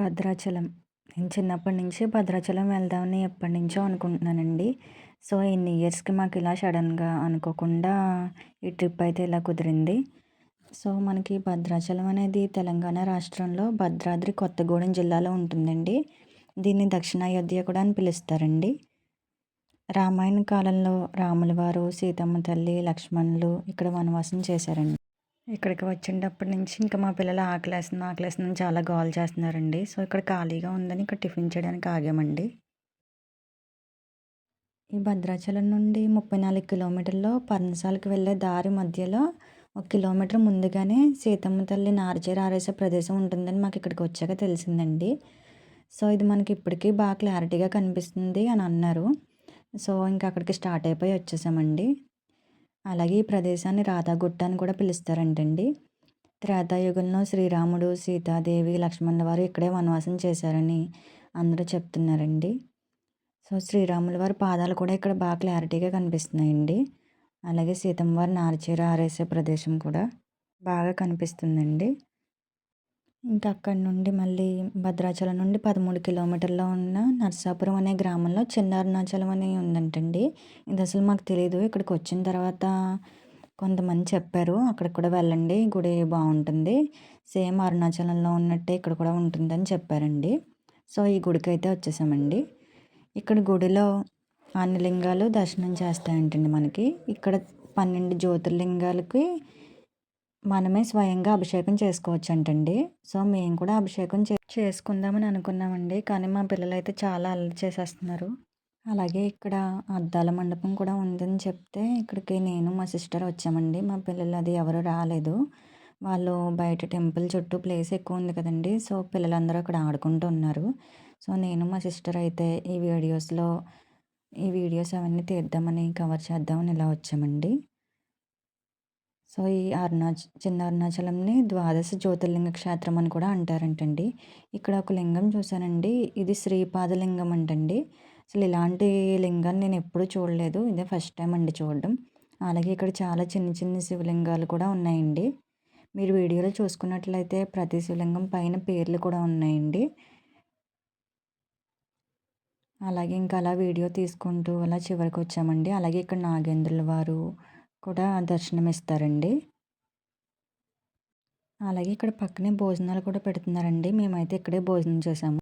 భద్రాచలం. నేను చిన్నప్పటి నుంచి భద్రాచలం వెళ్దామని ఎప్పటి నుంచో అనుకుంటున్నానండి. సో ఇన్ని ఇయర్స్కి మాకు ఇలా సడన్గా అనుకోకుండా ఈ ట్రిప్ అయితే ఇలా కుదిరింది. సో మనకి భద్రాచలం అనేది తెలంగాణ రాష్ట్రంలో భద్రాద్రి కొత్తగూడెం జిల్లాలో ఉంటుందండి. దీన్ని దక్షిణ అయోధ్య కూడా అని పిలుస్తారండి. రామాయణ కాలంలో రాముల వారు సీతమ్మ తల్లి లక్ష్మణులు ఇక్కడ వనవాసం చేశారండి. ఇక్కడికి వచ్చినప్పటి నుంచి ఇంకా మా పిల్లలు ఆకలేస్తుంది ఆకలేస్తుందని చాలా గోల్ చేస్తున్నారండి. సో ఇక్కడ ఖాళీగా ఉందని ఇక్కడ టిఫిన్ చేయడానికి ఆగామండి. ఈ భద్రాచలం నుండి ముప్పై నాలుగు కిలోమీటర్లో పర్ణశాలకు వెళ్ళే దారి మధ్యలో ఒక కిలోమీటర్ ముందుగానే సీతమ్మ తల్లి నారచీర ఆరేసే ప్రదేశం ఉంటుందని మాకు ఇక్కడికి వచ్చాక తెలిసిందండి. సో ఇది మనకి ఇప్పటికీ బాగా క్లారిటీగా కనిపిస్తుంది అని అన్నారు. సో ఇంకా అక్కడికి స్టార్ట్ అయిపోయి వచ్చేసామండి. అలాగే ఈ ప్రదేశాన్ని రాధాగుట్ట అని కూడా పిలుస్తారంటండి. త్రేతాయుగంలో శ్రీరాముడు సీతాదేవి లక్ష్మణుల వారు ఇక్కడే వనవాసం చేశారని అందరూ చెప్తున్నారండి. సో శ్రీరాముల వారి పాదాలు కూడా ఇక్కడ బాగా క్లారిటీగా కనిపిస్తున్నాయండి. అలాగే సీతమ్మ వారి నారచీర ఆరేసే ప్రదేశం కూడా బాగా కనిపిస్తుందండి. ఇంకా అక్కడి నుండి మళ్ళీ భద్రాచలం నుండి పదమూడు కిలోమీటర్లో ఉన్న నర్సాపురం అనే గ్రామంలో చిన్న అరుణాచలం అని ఉందంటండి. ఇది అసలు మాకు తెలియదు ఇక్కడికి వచ్చిన తర్వాత కొంతమంది చెప్పారు అక్కడికి కూడా వెళ్ళండి గుడి బాగుంటుంది. సేమ్ అరుణాచలంలో ఉన్నట్టే ఇక్కడ కూడా ఉంటుందని చెప్పారండి. సో ఈ గుడికి అయితే వచ్చేసామండి. ఇక్కడ గుడిలో అన్ని లింగాలు దర్శనం చేస్తాయంటండి మనకి. ఇక్కడ పన్నెండు జ్యోతిర్లింగాలకి మనమే స్వయంగా అభిషేకం చేసుకోవచ్చు అంటండి సో మేము కూడా అభిషేకం చే చేసుకుందామని అనుకున్నామండి. కానీ మా పిల్లలు అయితే చాలా అల్లరి చేసేస్తున్నారు. అలాగే ఇక్కడ అద్దాల మండపం కూడా ఉందని చెప్తే ఇక్కడికి నేను మా సిస్టర్ వచ్చామండి. మా పిల్లలు అది ఎవరు రాలేదు. వాళ్ళు బయట టెంపుల్ చుట్టూ ప్లేస్ ఎక్కువ ఉంది కదండి. సో పిల్లలందరూ అక్కడ ఆడుకుంటూ ఉన్నారు. సో నేను మా సిస్టర్ అయితే ఈ వీడియోస్లో ఈ వీడియోస్ అవన్నీ తీద్దామని కవర్ చేద్దామని ఇలా వచ్చామండి. సో ఈ అరుణాచ చిన్న అరుణాచలంని ద్వాదశ జ్యోతిర్లింగ క్షేత్రం అని కూడా అంటారంటండి. ఇక్కడ ఒక లింగం చూశానండి. ఇది శ్రీపాద లింగం అంటండి. అసలు ఇలాంటి లింగాన్ని నేను ఎప్పుడూ చూడలేదు. ఇదే ఫస్ట్ టైం అండి చూడడం. అలాగే ఇక్కడ చాలా చిన్న చిన్న శివలింగాలు కూడా ఉన్నాయండి. మీరు వీడియోలో చూసుకున్నట్లయితే ప్రతి శివలింగం పైన పేర్లు కూడా ఉన్నాయండి. అలాగే ఇంకా అలా వీడియో తీసుకుంటూ అలా చివరికి వచ్చామండి. అలాగే ఇక్కడ నాగేంద్రుల వారు కూడా దర్శనం ఇస్తారండి అలాగే ఇక్కడ పక్కనే భోజనాలు కూడా పెడుతున్నారండి. మేమైతే ఇక్కడే భోజనం చేసాము.